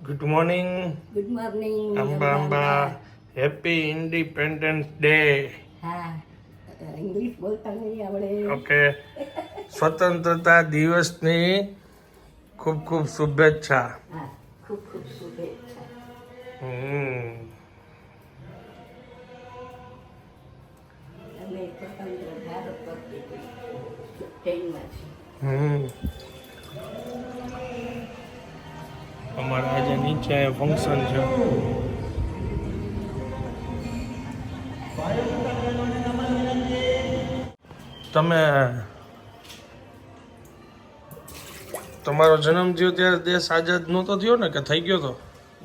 Good morning good morning Amba Amba happy independence day હા English બોલતા નહીં આવડે. ઓકે સ્વતંત્રતા દિવસની ખૂબ ખૂબ શુભેચ્છા. હા ખૂબ ખૂબ શુભેચ્છા. હમ. અમે સ્વતંત્ર ભારત વખતે હમ. અમારે આજે નીચે ફંક્શન છે. તમે તમારો જન્મ થયો ત્યારે દેશ આઝાદ નહોતો થયો ને કે થઈ ગયો તો?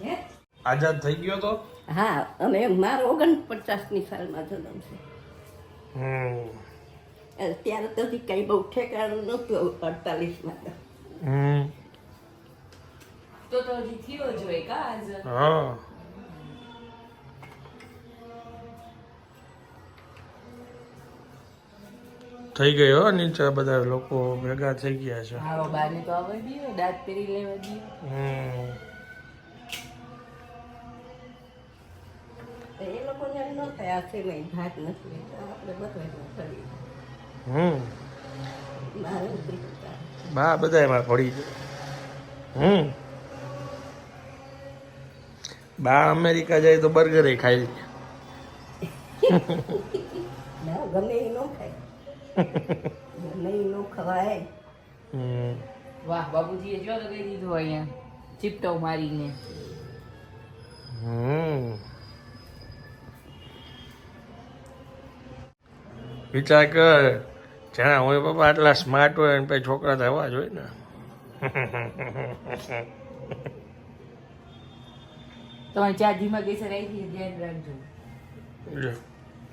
હે? આઝાદ થઈ ગયો તો? હા અમે મારો ઓગણપચાસની સાલમાં જન્મ છે ત્યારે તો કઈ કંઈ બહુ ઠેકાણું નહોતું અડતાલીસમાં તો. હમ. તો તો હજી થયો જ હોય કા આજ? હા. થઈ ગયો હો નીચે બધા લોકો ભેગા થઈ ગયા છે. હારો બાને તો આવવા દીયો દાંત પેરી લેવા દીયો. હમ. એ લોકોને ન થાય છે નહીં ભાત નથી આપણે બધા હમ. બા બધા એમાં પડી જાય. હમ. બા અમેરિકા જાય તો બર્ગર ખાઈ લે. ગમે એ ન ખાય. ગમે એ ન ખવાય. હમ. વાહ બાબુજીએ જો તો દીધું અહીંયા. ચીપટો મારીને. હમ. વિચાર કર જ્યાં હોય પપ્પા આટલા સ્માર્ટ હોય ને પછી છોકરા થવા જોઈએ ને. તમારી ચા ધીમા ગેસે રાખી ધ્યાન રાખજો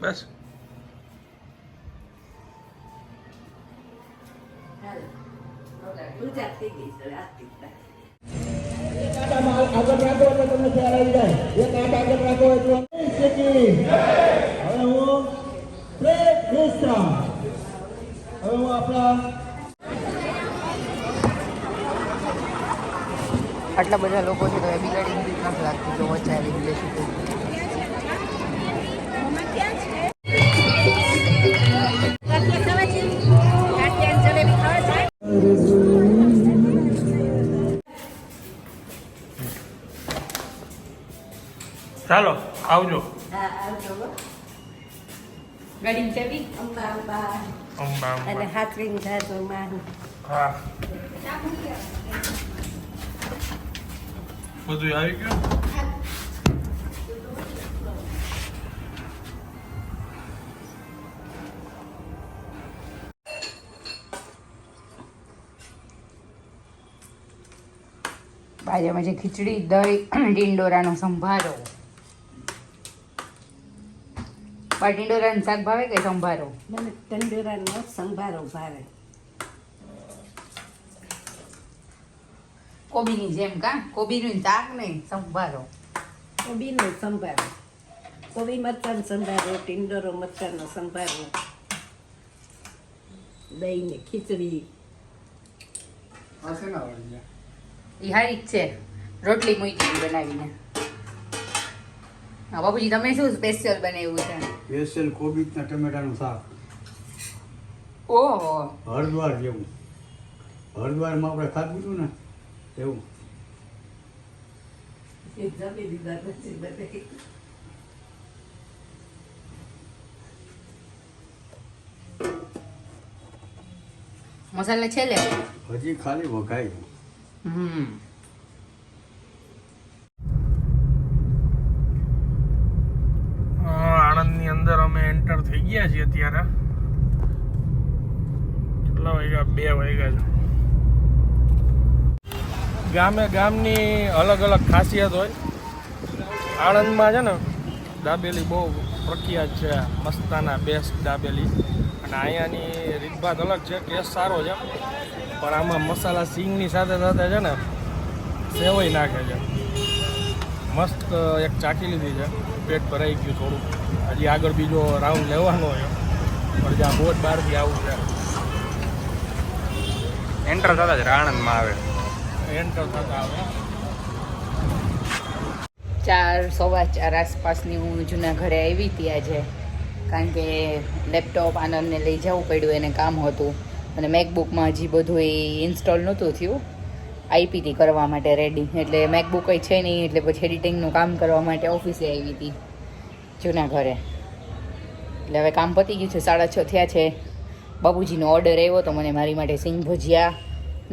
બસ આગળ રાખો એટલે તમને ખ્યાલ આવી જાય એક આગળ રાખો એટલે હવે હું હવે હું આપણા આટલા બધા લોકો છે બીક નથી લાગતી જો વચ્ચે આવી ગયું છે તો. ચાલો આવજો હા આવજો હો. ગાડીની ચાવી અંબા અંબા અંબા અને અંબા હાથવીને જાજો માં હા બધું આવી ગયું? બાજુમાં જે ખીચડી દહીં ટીંડોરાનો સંભારો. ટીંડોરાનું શાક ભાવે કે સંભારો? મને તંદુરાનો સંભારો ભાવે. કોબીની જેમ કા? કોબીનું શાક નહીં સંભારો. કોબીનો સંભારો. કોબી મરચાંનો સંભારો ટીંડોરો મરચાંનો સંભારો દહીં ને ખીચડી એ હારી જ છે. રોટલી મૂકી બનાવીને. હા બાપુજી તમે શું સ્પેશિયલ બનાવ્યું છે? સ્પેશિયલ કોબીજના ટમેટાનું શાક. ઓહો. હરદ્વાર જેવું. હરદ્વારમાં આપણે ખાધું હતું ને? એવું? એ જમી લીધા પછી બધે મસાલા છેલ્લે હજી ખાલી વઘાય હમ. આણંદની અંદર અમે એન્ટર થઈ ગયા છીએ અત્યારે. કેટલા વાગ્યા? બે વાગ્યા છે. ગામે ગામની અલગ અલગ ખાસિયત હોય. આણંદમાં છે ને, દાબેલી બહુ પ્રખ્યાત છે મસ્તાના બેસ્ટ દાબેલી. અને અહીંયાની રીતભાત અલગ છે, ટેસ્ટ સારો છે. પણ આમાં મસાલા સિંગની સાથે સાથે છે ને સેવાઈ નાખે છે. મસ્ત એક ચાખી લીધી છે, પેટ ભરાઈ ગયું થોડું હજી આગળ બીજો રાઉન્ડ લેવાનો છે. પણ જ્યાં બોટ બહારથી આવું છે. એન્ટર થતા જ આણંદમાં આવે. ચાર સવા ચાર આસપાસની હું જૂના ઘરે આવી હતી આજે. કારણ કે લેપટોપ આનંદને લઈ જવું પડ્યું, એને કામ હતું. અને મેકબુકમાં હજી બધું એ ઇન્સ્ટોલ નહોતું થયું. આઈપીટી કરવા માટે રેડી એટલે મેકબુક કંઈ છે નહીં, એટલે પછી એડિટિંગનું કામ કરવા માટે ઓફિસે આવી હતી, જૂના ઘરે. એટલે હવે કામ પતી ગયું છે, સાડા છ થયા છે. બાબુજીનો ઓર્ડર આવ્યો તો મને મારી માટે સિંગ ભજીયા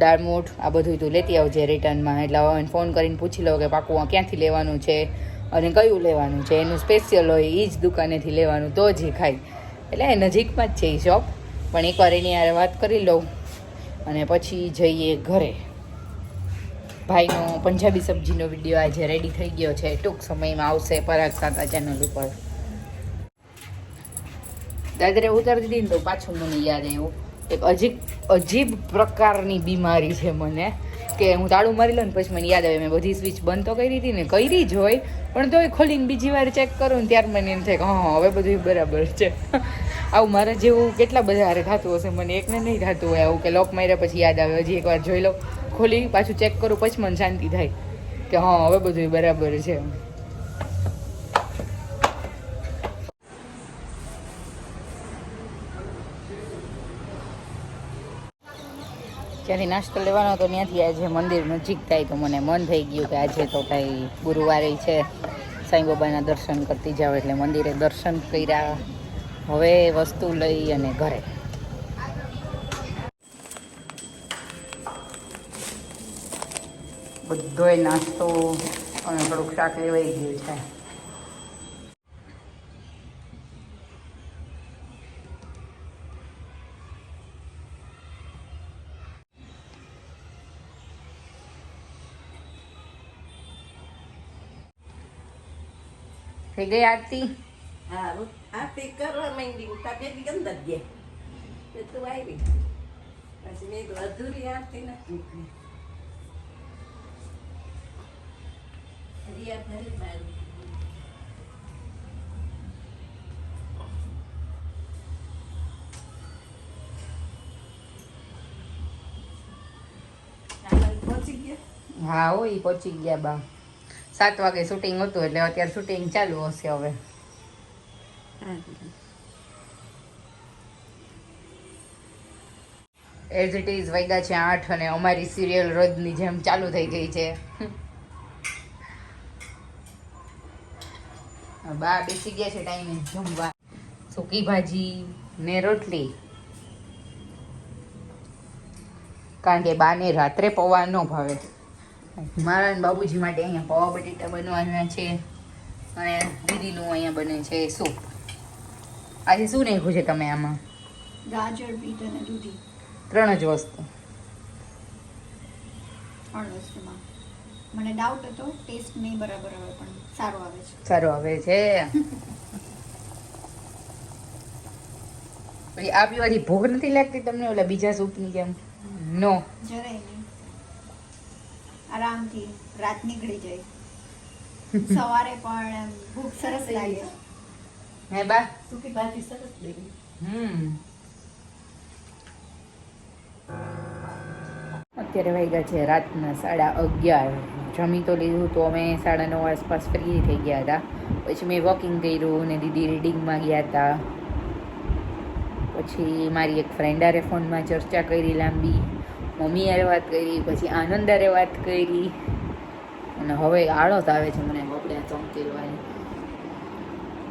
દાળમૂઠ આ બધું તું લેતી આવજે રિટર્નમાં. એટલે હવે ફોન કરીને પૂછી લઉં કે, પાકું ક્યાંથી લેવાનું છે અને કયું લેવાનું છે? એનું સ્પેશિયલ હોય એ જ દુકાનેથી લેવાનું, તો જ ખાય. એટલે એ નજીકમાં જ છે એ શોપ પણ એકવાર એની યારે વાત કરી લઉં અને પછી જઈએ ઘરે. ભાઈનો પંજાબી સબ્જીનો વીડિયો આજે રેડી થઈ ગયો છે. ટૂંક સમયમાં આવશે પરાગ સાતા ચેનલ ઉપર. દાદરે ઉતારી દીધી ને તો પાછું મને યાદ આવ્યું. એક અજીબ અજીબ પ્રકારની બીમારી છે મને કે હું તાળું મારી લઉં ને પછી મને યાદ આવે. મેં બધી સ્વિચ બંધ તો કરી હતી ને કરી જ હોય, પણ તોય ખોલીને બીજી વાર ચેક કરું ને ત્યાર મને એમ થાય કે, હા, હવે બધું બરાબર છે. આવું મારે જેવું કેટલા બધા હારે થતું હશે, મને એકને નહીં થતું હોય આવું કે લોક માર્યા પછી યાદ આવે. હજી એકવાર જોઈ લો ખોલી પાછું ચેક કરું, પછી મને શાંતિ થાય કે, હા, હવે બધું બરાબર છે. જ્યાંથી નાસ્તો લેવાનો હતો, ત્યાંથી આજે મંદિર નજીક થાય તો મને મન થઈ ગયું કે આજે તો કાંઈ ગુરુવારે છે. સાંઈ બાબાના દર્શન કરતી જાવ એટલે મંદિરે દર્શન કર્યા. હવે વસ્તુ લઈ અને ઘરે. બધોય નાસ્તો અને થોડુંક શાક લેવાઈ ગયું છે. થઈ ગઈ આરતી હા આરતી કરવા માંડી તબિયત ગંદર ગયા તો તું આવી પછી મેં કીધું અધૂરી આરતી નથી નીકળી રિયા ભરી મારી આનંદ પહોંચી ગયા હા હો એ પહોંચી ગયા બા સાત વાગે શૂટિંગ હતું એટલે અત્યારે શૂટિંગ ચાલુ હશે હવે. એઝ ઇટ ઇઝ વાગ્યા છે આઠ અને અમારી સિરિયલ રોજની જેમ ચાલુ થઈ ગઈ છે. બા બેસી ગયા છે ટાઈમે જમવા. સૂકી ભાજી ને રોટલી. કારણ કે બાને રાત્રે પૌવા ન ભાવે. મારા અને બાબુજી માટે અહીંયા પૌવા બટેટા બનવાના છે. અને દીદીનું અહીંયા બને છે. સૂપ આજે શું નાખ્યું છે તમે આમાં? ગાજર બીટ અને દૂધી. ત્રણ જ વસ્તુ. ત્રણ વસ્તુમાં. મને ડાઉટ હતો ટેસ્ટ નહીં બરાબર આવે પણ સારો આવે છે. સારું આવે છે. પછી આ પીવાથી ભૂખ નથી લાગતી તમને ઓલા બીજા સૂપની જેમ? નો. જરાય નહીં. આરામથી રાત નીકળી જાય. સવારે પણ ભૂખ સરસ લાગે. હે બા? સૂકી ભાજી સરસ લાગે હમ. અત્યારે વાગ્યા છે રાતના સાડા અગિયાર. જમી તો લીધું તો અમે સાડા નવ આસપાસ ફ્રી થઈ ગયા હતા. પછી મેં વોકિંગ કર્યું ને દીદી રીડિંગમાં ગયા હતા. પછી મારી એક ફ્રેન્ડ હારે ફોનમાં ચર્ચા કરી લાંબી. મમ્મી યારે વાત કરી, પછી આનંદ હારે વાત કરી. અને હવે આળસ આવે છે મને કપડા ચમકેલવાની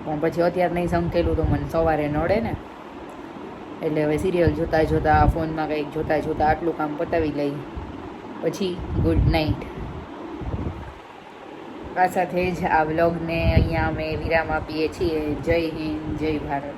પણ પછી અત્યારે નહીં સંકેલું તો મને સવારે નડે ને. એટલે હવે સિરિયલ જોતા જોતા ફોનમાં કંઈક જોતા જોતા આટલું કામ પતાવી લઈ. પછી ગુડ નાઇટ આ સાથે જ આ વ્લોગને અહીંયા અમે વિરામ આપીએ છીએ. જય હિન્દ, જય ભારત.